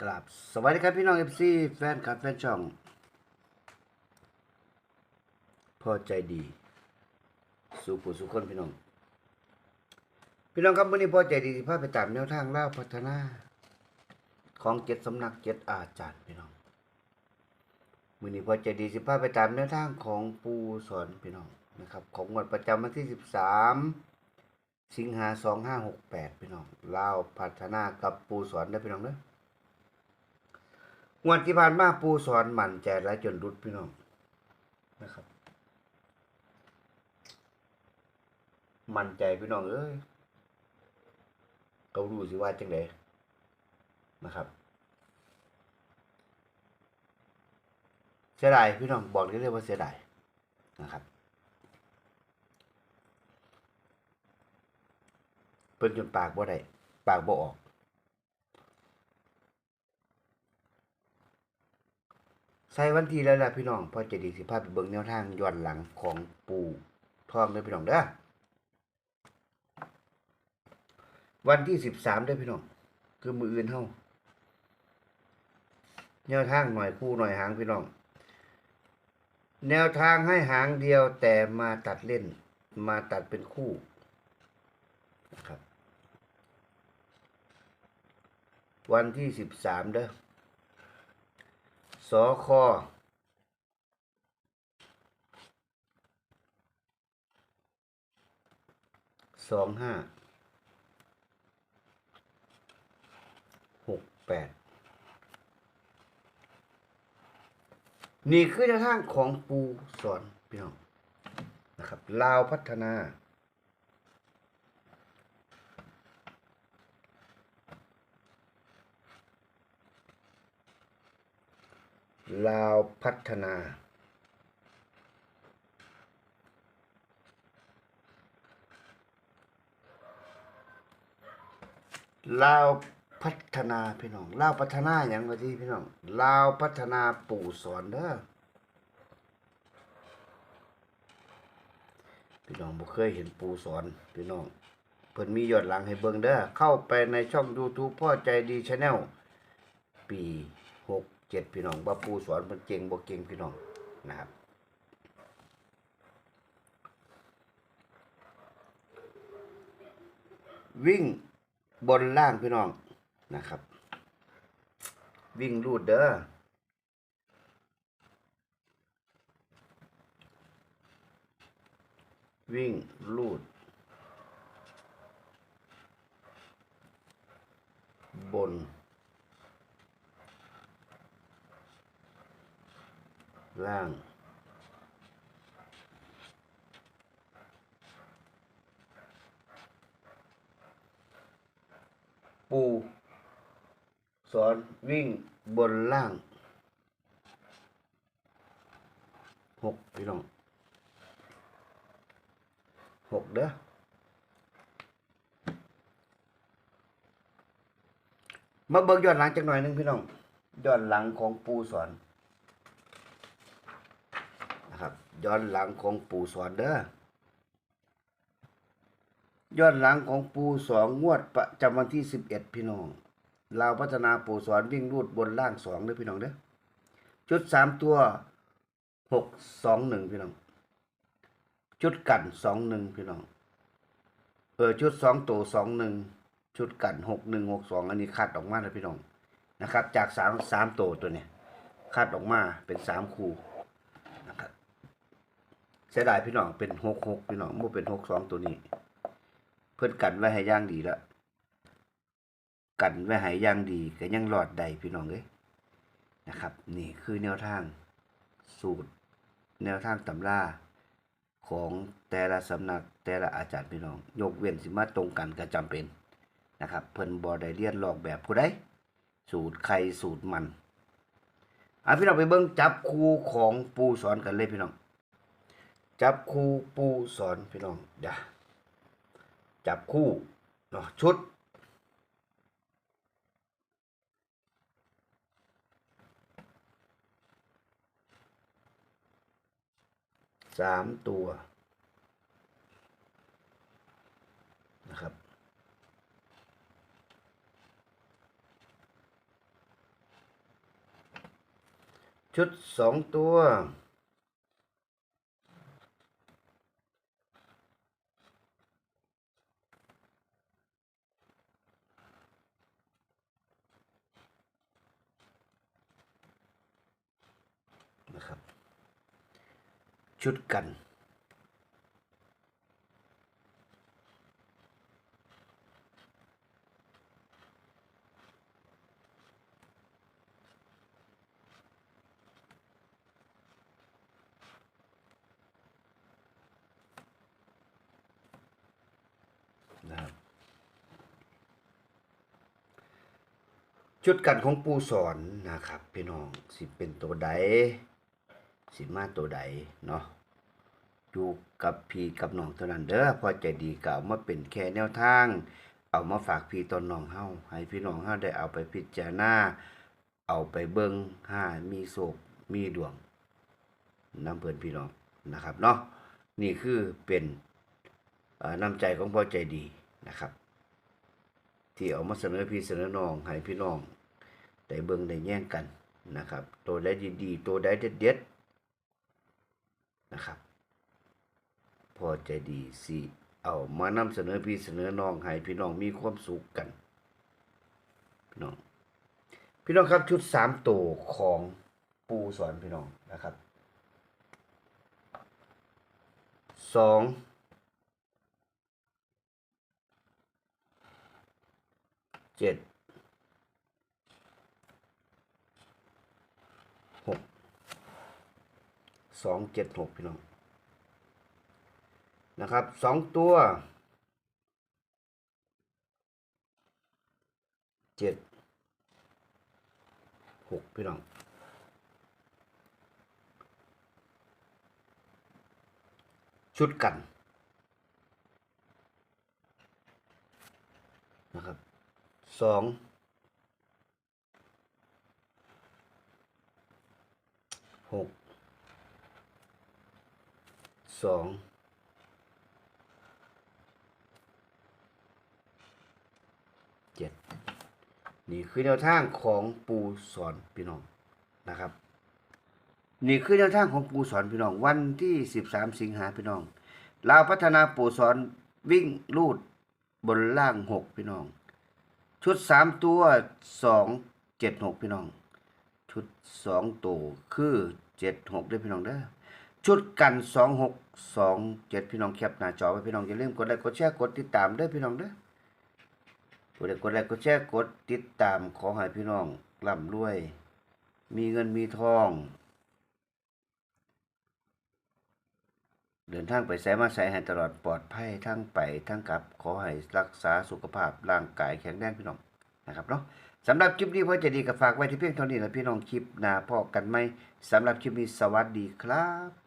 กราบสวัสดีครับพี่น้องเอฟซีแฟนคลับแฟนช่อง พอใจดี สู่ผู้สู่คนพี่น้อง พี่น้องครับวันนี้พอใจดีที่พาไปตามแนวทางเล่าพัฒนาของเจ็ดสำนักเจ็ดอาจารย์พี่น้องมือนี้พอใจดีสิพาไปตามแนวทางของปูสอนพี่น้องนะครับ ของงวดประจำวันที่สิบสามสิงหาสองห้าหกแปดพี่น้องเล่าพัฒนากับปูสอนได้พี่น้องเด้อ งวดที่ผ่านมาปูสอนหมั่นใจและจนรุดพี่น้องนะครับ มั่นใจพี่น้องเอ้ยเขารู้สิว่าจังไดนะครับเสียดายพี่น้องบอกได้เลยว่าเสียดายนะครับเพิ่นจนปากบ่ได้ปากบ่ออก ใส่วันที่แล้วล่ะพี่น้องเพอจะดีสิภาพไปเบิ่งแนวทางย้อนหลังของปู่ทองเด้พี่น้องเด้อวันที่สิบสามเด้พี่น้องคือมืออื่นเฮาแนวทางหน่อยคู่หน่อยหางพี่น้อง แนวทางให้หางเดียวแต่มาตัดเล่น มาตัดเป็นคู่นะครับ วันที่สิบสามเด้อ สอคอสองห้าหกแปดนี่คือแนวทางของปูสอนพี่น้องนะครับลาวพัฒนา ลาวพัฒนา ลาวพัฒนาพี่น้อง ลาวพัฒนาอย่างว่าที่พี่น้อง ลาวพัฒนาปู่สอนเด้อพี่น้องบ่เคยเห็นปู่สอนพี่น้อง เพิ่นมียอดหลังให้เบิ่งเด้อ เข้าไปในช่อง YouTube พ่อใจดีชาแนลปีหก เจ็ดพี่น้องว่าปูสอนเพิ่นเก่งบ่เก่งพี่น้องนะครับวิ่งบนล่างพี่น้องนะครับ วิ่งรูดเด้อวิ่งรูด บน ล่าง ปูสอนวิ่งบนล่างหกพี่น้องหกเด้อมาเบิกย้อนหลังจักหน่อยหนึงพี่น้องย้อนหลังของปูสอนนะครับ ย้อนหลังของปูสอนเด้อย้อนหลังของปูสองงวดประจำวันที่สิบเอ็ดพี่น้องเราพัฒนาปูสอนวิ่งรูดบนล่างสองเด้อพี่น้องเด้อชุดสามตัวหกสองหนึ่งพี่น้อง ชุดกันสองหนึ่งพี่น้องเออชุดสองตัวสองหนึ่งชุดกันหกหนึ่งหกสองอันนี้คัดออกมาแล้วพี่น้องนะครับ จากสามสามตัวตัวเนี้ยคัดออกมาเป็นสามคู่นะครับ เสียดายพี่น้องเป็นหกหกพี่น้องมั่เป็นหกสองตัวนี้ เพื่อนกันไว้ให้ย่างดีแล้วกันไว้ให้ย่างดีก็ยังหลอดใดพี่น้องเอ้ยนะครับ นี่คือแนวทางสูตร แนวทางตำราของแต่ละสำนักแต่ละอาจารย์พี่น้อง ยกเว้นสิมาตรงกันก็จำเป็นนะครับ เพิ่นบ่ได้เรียนลอกแบบผู้ใดสูตรใครสูตรมันอะพี่น้องไปเบิ่งจับคู่ของปูสอนกันเลยพี่น้อง จับคู่ปูสอนพี่น้องเดี๋ยวจับคู่เนาะชุด สามตัวนะครับชุดสองตัว นะครับ ชุดกัน นะครับชุดกันของปูสอนนะครับ พี่น้องสิเป็นตัวใด สิมาตัวใดเนาะอยู่กับพี่กับน้องเท่านั้นเด้อพอใจดีก็เอามาเป็นแค่แนวทาง เอามาฝากพี่ตอนน้องเฮาให้พี่น้องเฮาได้เอาไปพิจารณาเอาไปเบิ่งหามีโศกมีดวงน้ำเพิ่นพี่น้องนะครับเนาะนี่คือเป็นน้ำใจของพ่อใจดีนะครับ ที่เอามาเสนอพี่เสนอน้องให้พี่น้องได้เบิ่งได้แย่งกันนะครับ ตัวใดดีๆ ตัวใดเด็ดๆ นะครับ พอใจดีสิเอามานำเสนอพี่เสนอน้องให้พี่น้องมีความสุขกัน พี่น้อง พี่น้องครับชุดสามตัวของปูสอนพี่น้องนะครับสองเจ็ดหก สองเจ็ดหกพี่น้องนะครับสองตัวเจ็ดหกพี่น้องชุดกันนะครับสองหก สองเจ็ดนี่คือแนวทางของปูสอนพี่น้องนะครับ นี่คือแนวทางของปูสอนพี่น้อง วันที่13สิงหาพี่น้องลาวพัฒนาปูสอนวิ่งลูดบนล่าง6พี่น้อง ชุด3ตัว2 7 6พี่น้อง ชุด2ตัวคือ7 6ด้วยพี่น้องเด้อ ชุดกัน2 6 2 7พี่น้องแคปหน้าจอไว้พี่น้องอย่าลืมกดไลค์กดแชร์กดติดตามด้อพี่น้องเด้อกดไลค์กดไลค์กดแชร์กดติดตามขอให้พี่น้องร่ำรวย มีเงินมีทอง เดินทางไปไสมาไสให้ตลอดปลอดภัยทั้งไปทั้งกลับ ขอให้รักษาสุขภาพร่างกายแข็งแรงพี่น้องนะครับเนาะสำหรับคลิปนี้พ่อจะดีกับฝากไว้ที่เพียงเท่านี้นะพี่น้องคลิปหน้าพอกันไหมสำหรับคลิปนี้สวัสดีครับ